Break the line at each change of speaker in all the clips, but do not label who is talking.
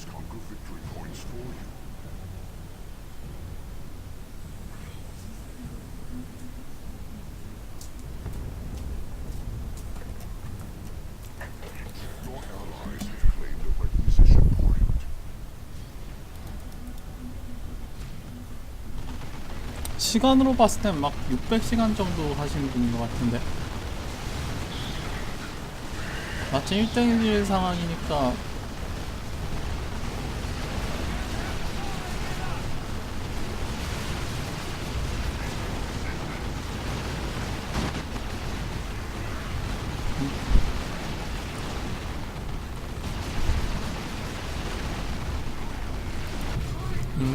conquer victory points for you. Your allies have claimed a requisition point.
시간으로 봤을 땐 막 600시간 정도 하신 분인 것 같은데 마침 1대1 상황이니까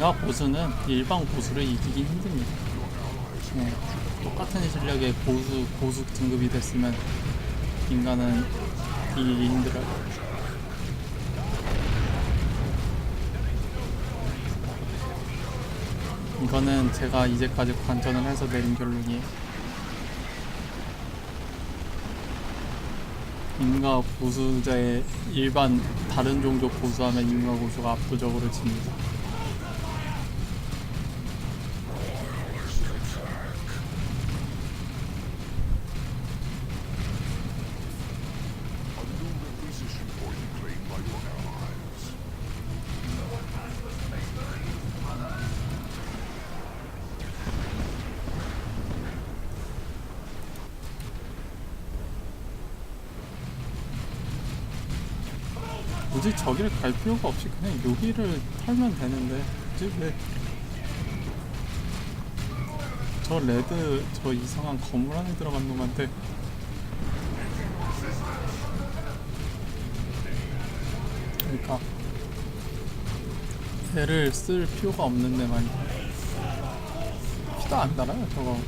인가 보수는 일반 보수를 이기긴 힘듭니다. 네, 똑같은 실력의 고수 고수 등급이 됐으면 인간은 이기기 힘들어요. 이거는 제가 이제까지 관전을 해서 내린 결론이에요. 인가 고수자의 일반 다른 종족 고수하면 인가 고수가 압도적으로 집니다. 저기를 갈 필요가 없이 그냥 여기를 털면 되는데 굳이 왜? 저 레드 저 이상한 건물 안에 들어간 놈한테. 그러니까 배를 쓸 필요가 없는데 말이야 피도 안 달아요 저거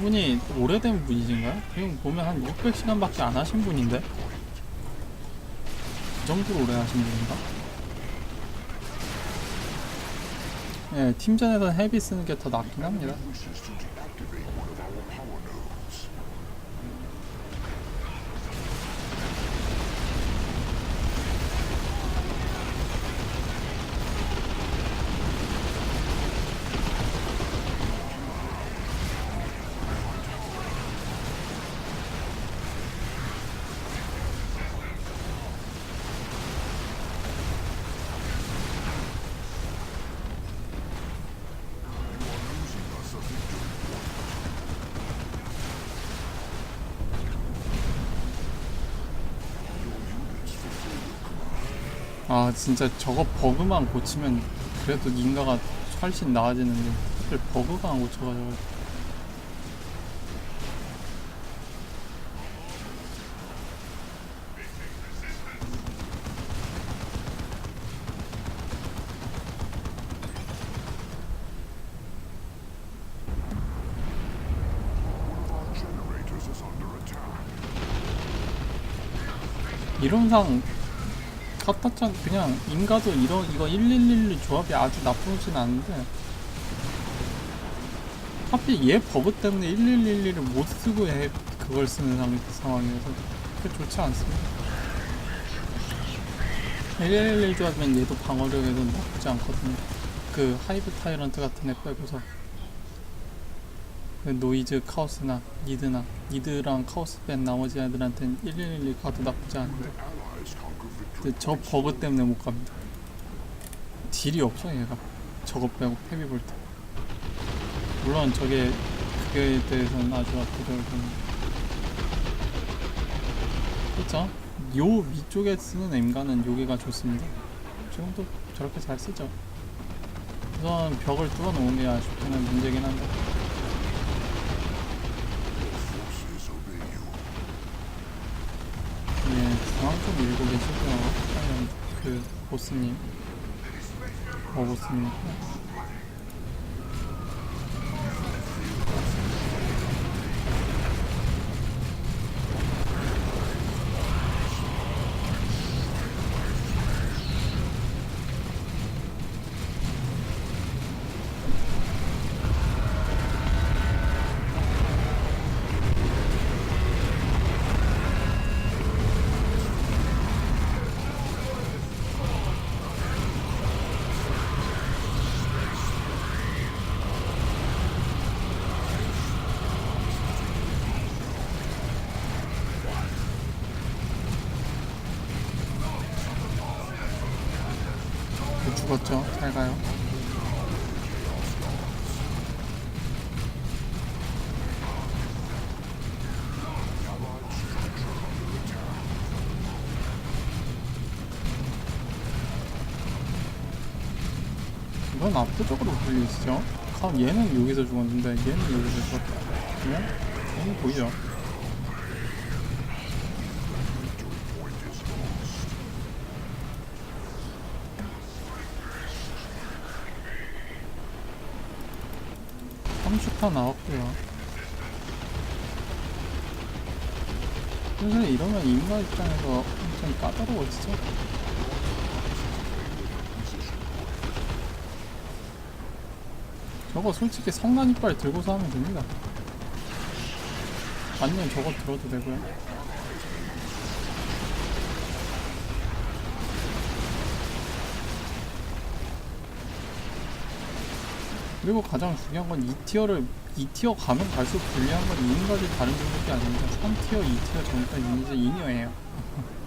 저분이 오래된 분이신가요? 지금 보면 한 600시간밖에 안 하신 분인데 그 정도로 오래 하신 분인가? 예, 팀전에서 헤비 쓰는 게 더 낫긴 합니다. 진짜 저거 버그만 고치면 그래도 인가가 훨씬 나아지는데 사실 버그가 안 고쳐가지고. 이론상 카타찬 그냥 인가도 이런 이거 1111 조합이 아주 나쁘진 않은데 하필 얘 버그 때문에 1111을 못 쓰고 해 그걸 쓰는 상, 상황이어서 그게 좋지 않습니다. 1111 조합이면 얘도 방어력에도 나쁘지 않거든요. 그 하이브 타이런트 같은 애 빼고서 그 노이즈 카오스나 니드나 니드랑 카오스 뺀 나머지 애들한테는 1111 가도 나쁘지 않은데 근데 저 버그 때문에 못 갑니다. 딜이 없어 얘가. 저거 빼고 패비 볼 때. 물론 저게 그거에 대해서는 아주 압도적이고. 그렇죠? 요 위쪽에 쓰는 엠가는 요게가 좋습니다. 지금도 저렇게 잘 쓰죠. 우선 벽을 뚫어 놓은 게 아쉽게는 문제긴 한데. 보스님. 어 보스님 죽었죠. 잘 가요. 이건 압도적으로 불리시죠? 그럼 얘는 여기서 죽었는데 얘는 여기서 죽었다. 그러면 얘는 보이죠 삼슈타 나왔고요. 사실 이러면 인간 입장에서 엄청 까다로워지죠. 저거 솔직히 성난 이빨 들고서 하면 됩니다. 아니면 저거 들어도 되고요. 그리고 가장 중요한 건 2티어를 2티어 가면 갈수록 불리한 건 2인까지 다른 종목이 아닙니다. 3티어, 2티어 전부 다 이제 2니어예요.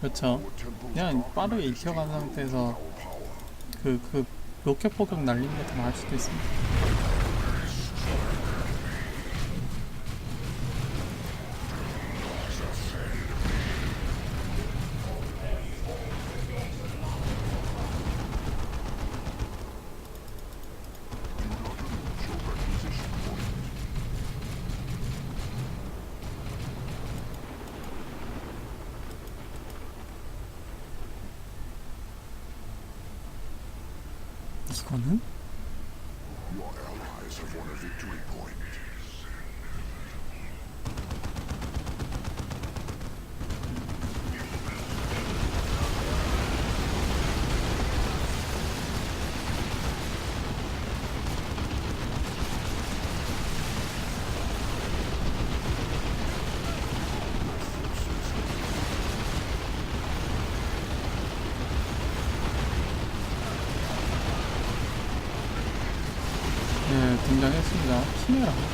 그렇죠. 그냥 빠르게 2티어 간 상태에서 그, 그 로켓 포격 날리는 것도 나을 수도 있습니다. 이거는?
Your allies have won a victory point.
네, 등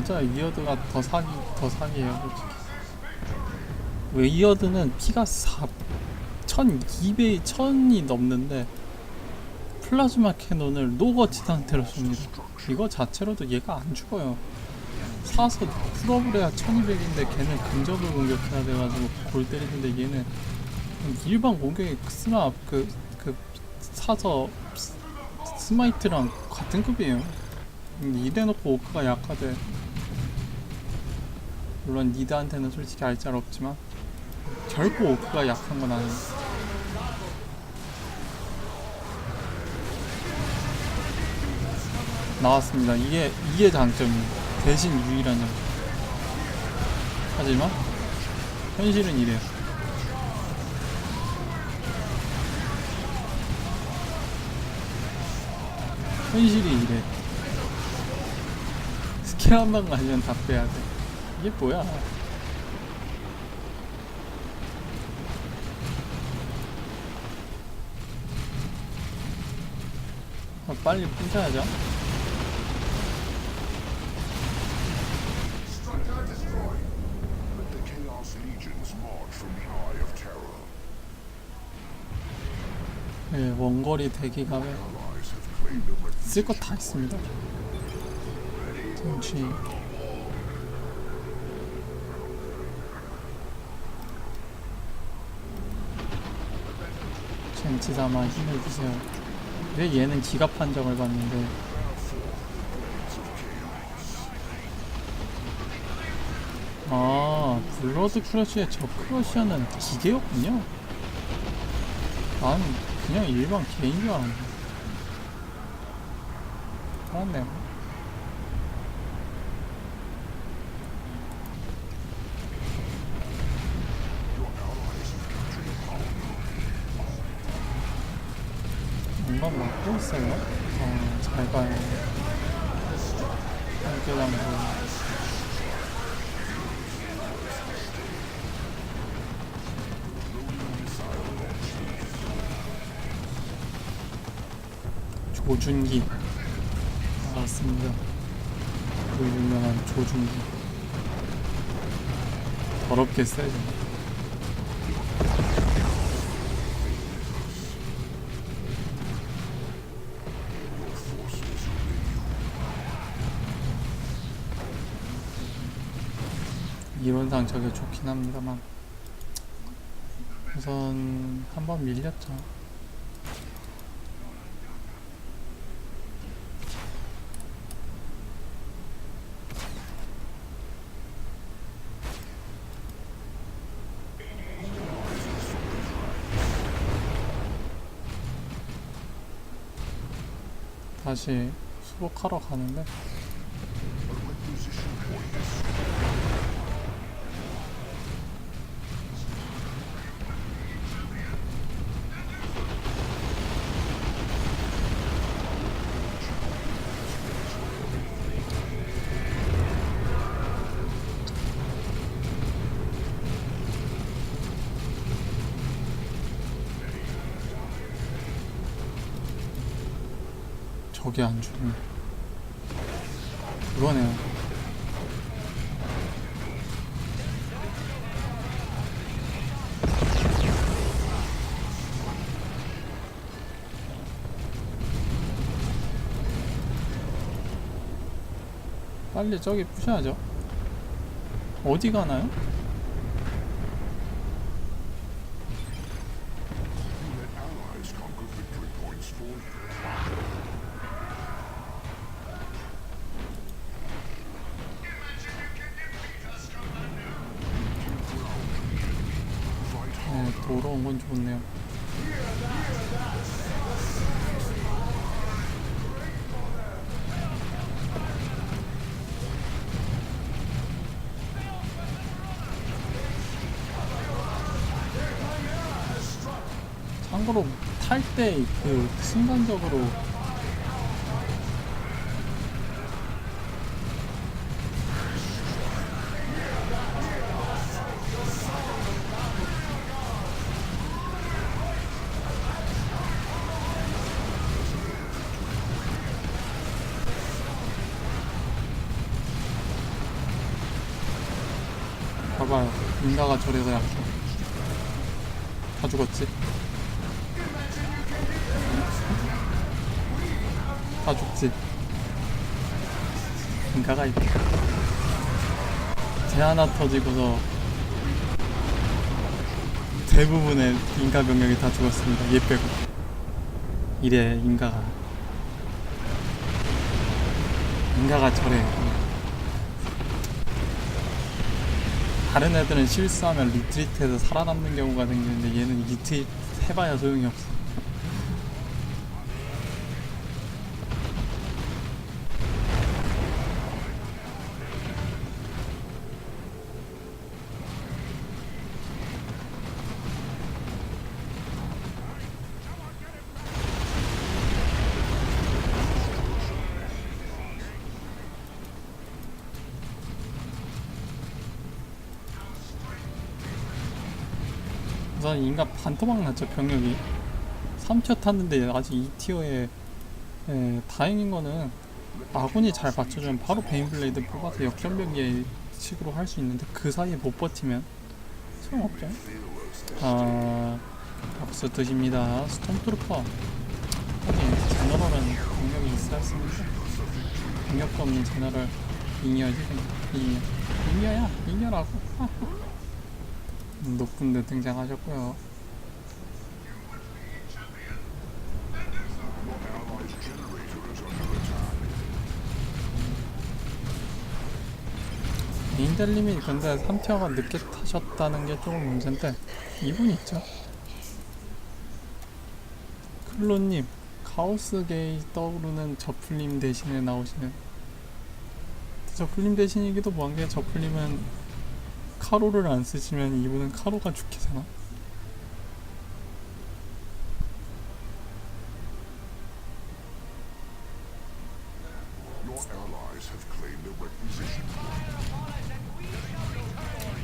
맞아요. 이어드가 더 사기, 더 사기예요, 솔직히. 왜 이어드는 피가 4, 1200, 1000이 넘는데 플라즈마 캐논을 노거치 상태로 쏩니다. 이거 자체로도 얘가 안 죽어요. 사서 해야 1200인데 걔는 근접을 공격해야 돼가지고 골 때리는데 얘는 일반 공격에 스나 그, 그 사서 스- 스마이트랑 같은 급이에요. 근데 이래놓고 오크가 약하대. 물론 니드한테는 솔직히 알짤 없지만 결코 오크가 약한 건 아니에요. 나왔습니다. 이게 이게 장점이에요. 대신 유일한 점. 하지만 현실은 이래요. 현실이 이래. 스킬 한 방 가면 다 빼야 돼. 이게 뭐야? 어, 빨리
Terror.
예, 원거리
a
쓸것 다 있습니다. 정치. 젠치사마 힘을 주세요. 왜 얘는 기가 판정을 받는데 아 블러드 크러쉬의 저 크러쉬어는 기계였군요. 난 그냥 일반 개인 줄 알았는데. 알았네요. 뭔가 막고 있어요. 어, 잘 봐요. 한계장도. 조준기. 알았습니다. 그 유명한 조준기. 더럽게 세죠. 이론상 저게 좋긴 합니다만 우선 한번 밀렸죠. 다시 수복하러 가는데 빨리 저기 부셔야죠. 어디 가나요? 때 그 순간적으로 봐봐요. 인가가 저래서 약해 다 죽었지 다 죽지 인가가 있다 제 하나 터지고서 대부분의 인가 병력이 다 죽었습니다. 얘 빼고. 이래 인가가. 인가가 저래. 다른 애들은 실수하면 리트리트해서 살아남는 경우가 생기는데 얘는 리트리트 해봐야 소용이 없어. 우선 인간 반토막 났죠 병력이 3초 탔는데 아직 2티어에 예, 다행인 거는 아군이 잘 받쳐주면 바로 베인블레이드 뽑아서 역전병기 식으로 할 수 있는데 그 사이에 못 버티면 소용없죠. 아, 박수 드십니다. 스톰트루퍼. 하긴 제너럴은 능력이 있어야 습니다 능력도 없는 제너럴 잉여지 잉여. 잉여야 잉여라고. 높은 데 등장하셨고요. 인델님이 근데 3티어가 늦게 타셨다는 게 조금 문제인데 이분 있죠 클로님 카오스 게이 떠오르는 저플림 대신에 나오시는 저플림 대신이기도 뭐한 게 저플림은 카로를 안 쓰시면 이분은 카로가
requisition.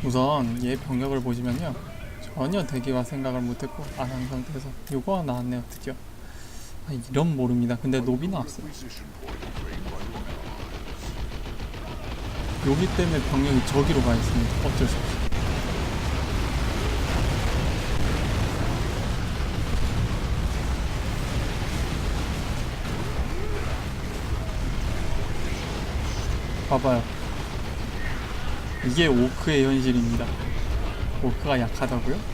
우선 얘 병력을 보시면요. 전혀 대기와 생각을 못했고 안 한 상태에서 요거 나왔네요. 드디어. 아, 이런 모릅니다. 근데 노비 나왔어요
Requisition point claimed by your
여기 때문에 병력이 저기로 가 있습니다. 어쩔 수 없이. 봐봐요. 이게 오크의 현실입니다. 오크가 약하다고요?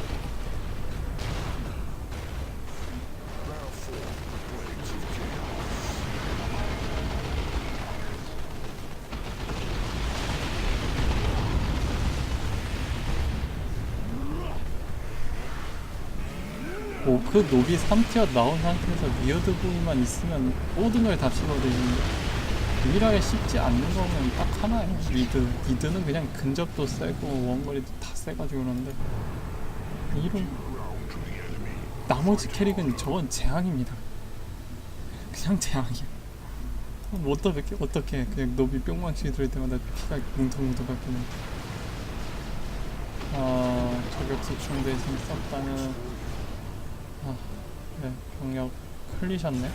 오크 노비 3티어 나온 상태에서 위어드 부위만 있으면 모든 걸다 씹어드리는데 유일하게 쉽지 않는 거는 딱 하나예요. 미드 미드는 그냥 근접도 세고 원거리도 다 세가지고 그러는데 이런 나머지 캐릭은 저건 재앙입니다. 그냥 재앙이야. 뭐 어떻게 어떻게 그냥 노비 뿅망치 들을 때마다 피가 뭉텅뭉텅 깎이는 아 저격수 충 대신 썼다는 아, 네, 병력 흘리셨네.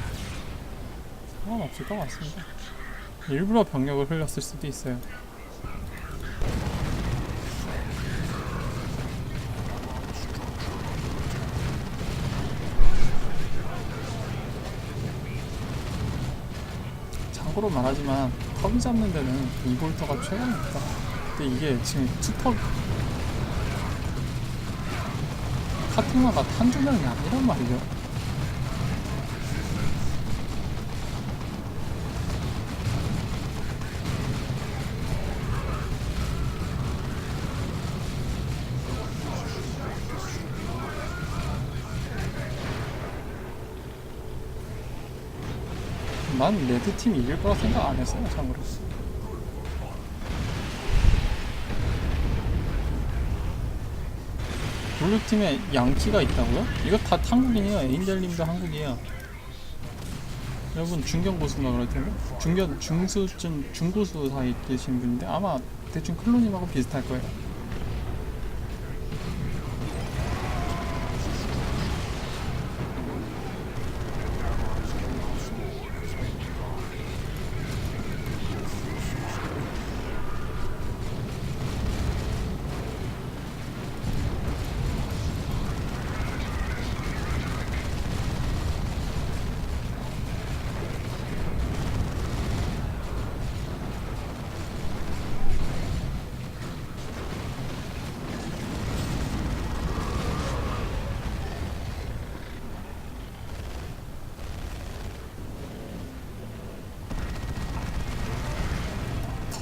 상관없을 것 같습니다. 일부러 병력을 흘렸을 수도 있어요. 참고로 말하지만 컵이 잡는 데는 이볼터가 최강입니다. 근데 이게 지금 투톱 카팅마가 한두 명이 아니란 말이죠. 난 레드팀이 이길 거라 생각 안 했어요, 참고로. 블루팀에 양키가 있다고요? 이거 다 한국인이에요. 에인델님도 한국이에요. 여러분 중견 고수인가 그럴 텐데 중견 중수쯤 중고수 사이 계신 분인데 아마 대충 클로님하고 비슷할 거예요.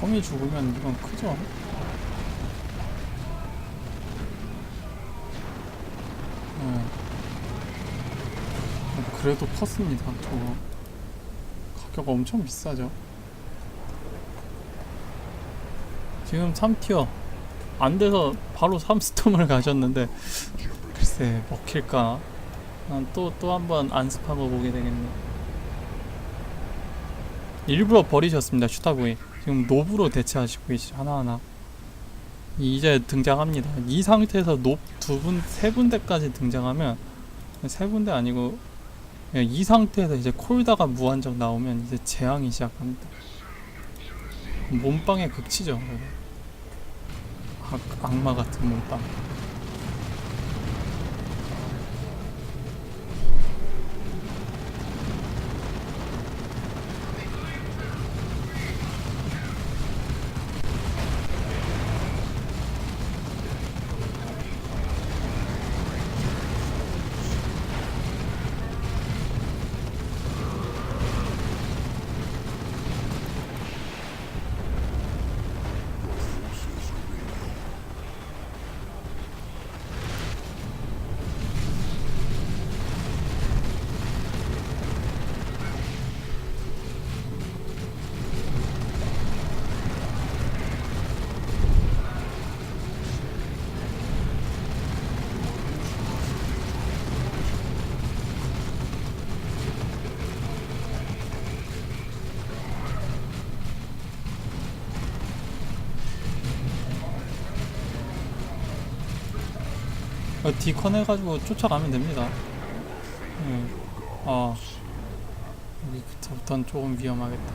텀이 죽으면 이건 크죠. 네. 그래도 컸습니다. 저거 가격 엄청 비싸죠. 지금 3티어 안 돼서 바로 3스톰을 가셨는데 글쎄 먹힐까? 또 또 한번 안습하고 보게 되겠네. 일부러 버리셨습니다 슈타구이 지금 노브로 대체하시고 계시죠 하나하나 이제 등장합니다 이 상태에서 노두분 세 군데까지 등장하면 세 군데 아니고 예, 이 상태에서 이제 콜다가 무한정 나오면 이제 재앙이 시작합니다. 몸빵의 극치죠. 악, 악마 같은 몸빵. 디컨 해가지고 쫓아가면 됩니다. 예. 아 여기부터는 조금 위험하겠다.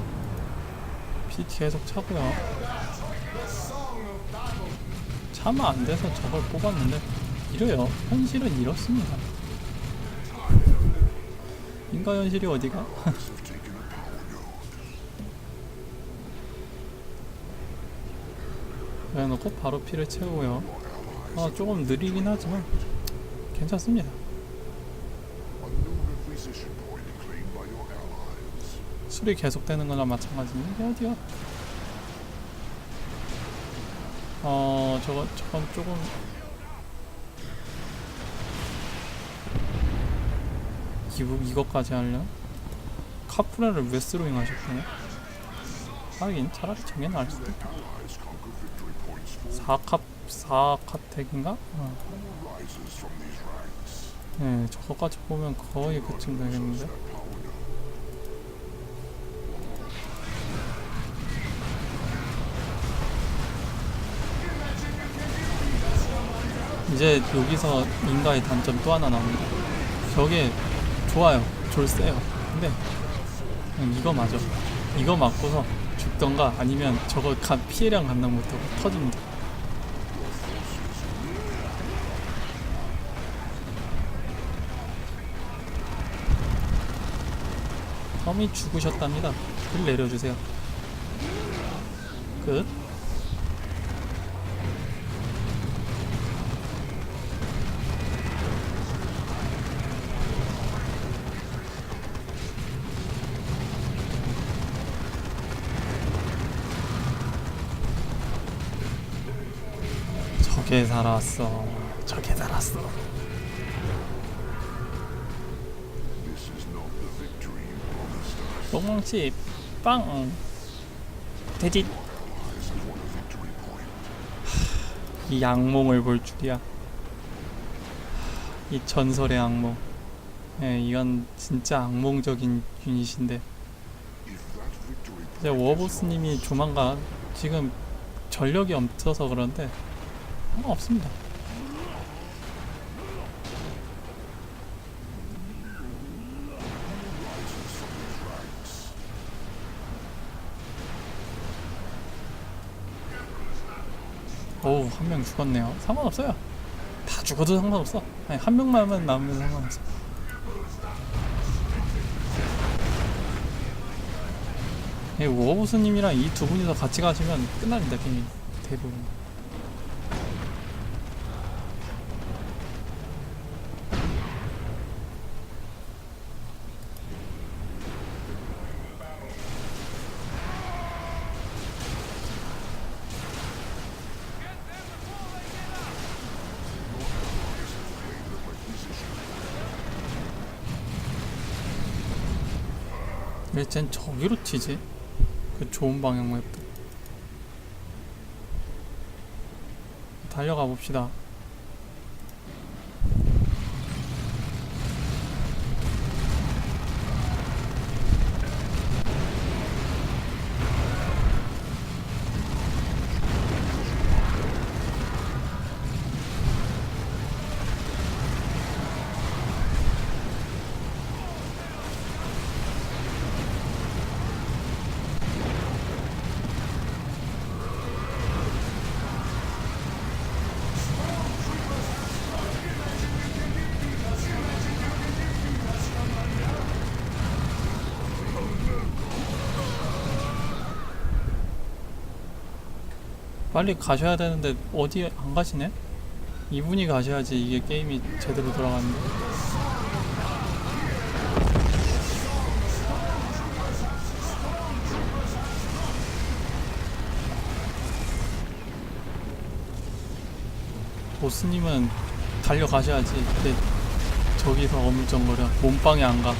피 계속 차고요. 차면 안 돼서 저걸 뽑았는데 이래요. 현실은 이렇습니다. 인가 현실이 어디가? 그래놓고 바로 피를 채우고요. 아 조금 느리긴 하지만 괜찮습니다. 술이 계속되는 거나 마찬가지인데 어디야? 어 저거 저건 조금 이거 이거까지 하려? 카프레를 왜 스로잉 하셨구나? 하긴 차라리 저게 나을 수도 있다.
Allies conquer victory points for
4캅 4캅택인가? 어. 네 저거까지 보면 거의 그쯤 되겠는데. 이제 여기서 인가의 단점 또 하나 나옵니다. 저게 좋아요. 졸 세요. 근데 그냥 이거 맞아. 이거 맞고서 죽던가 아니면 저거 가, 피해량 감당 못하고 터집니다. 험이 죽으셨답니다. 글 내려주세요. 끝. 저게 살았어. 저게 살았어. 똥망치 빵. 돼지. 이 악몽을 볼 줄이야. 이 전설의 악몽. 예, 이건 진짜 악몽적인 유닛인데 이제 워보스님이 조만간 지금 전력이 없어서 그런데 상관없습니다. 오우 한 명 죽었네요. 상관없어요. 다 죽어도 상관없어. 아니, 한 명만 남으면 상관없어. 이 워보스님이랑 이 두 분이서 같이 가시면 끝납니다 게임 대부분. 쟨 저기로 튀지? 그 좋은 방향 맵도 달려가 봅시다 빨리 가셔야 되는데 어디 안 가시네? 이분이 가셔야지 이게 게임이 제대로 돌아가는데 보스님은 달려가셔야지. 근데 저기서 어물쩡거려. 몸빵이 안가.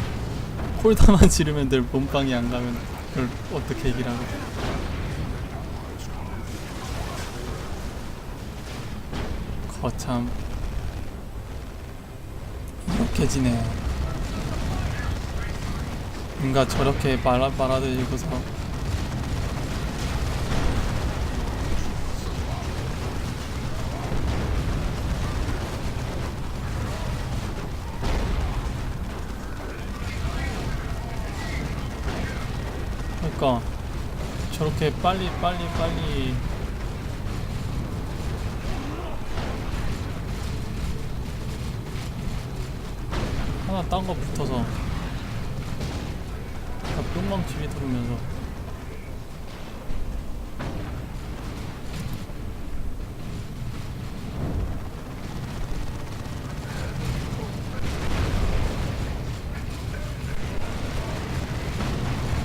콜다만 지르면 늘 몸빵이 안 가면 그걸 어떻게 얘기를 하고 거참. 이렇게 지내 뭔가 저렇게 말아 말아들이고서. 그러니까 저렇게 빨리 빨리 빨리 하나 딴 거 붙어서 다 뿅망치게 들으면서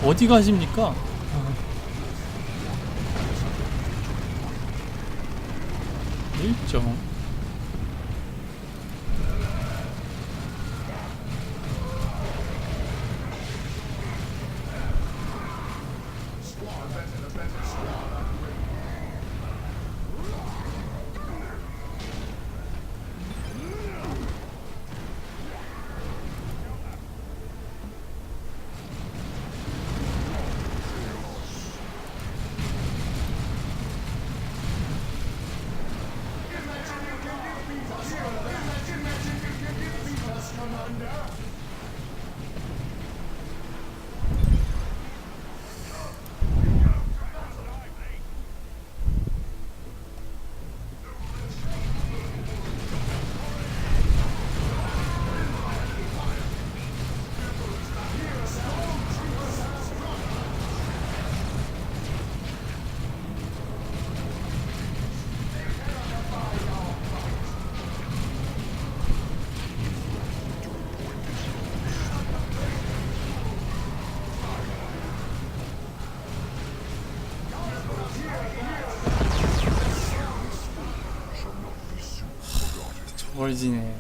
어디 가십니까? 일정 Commander! 저걸 지네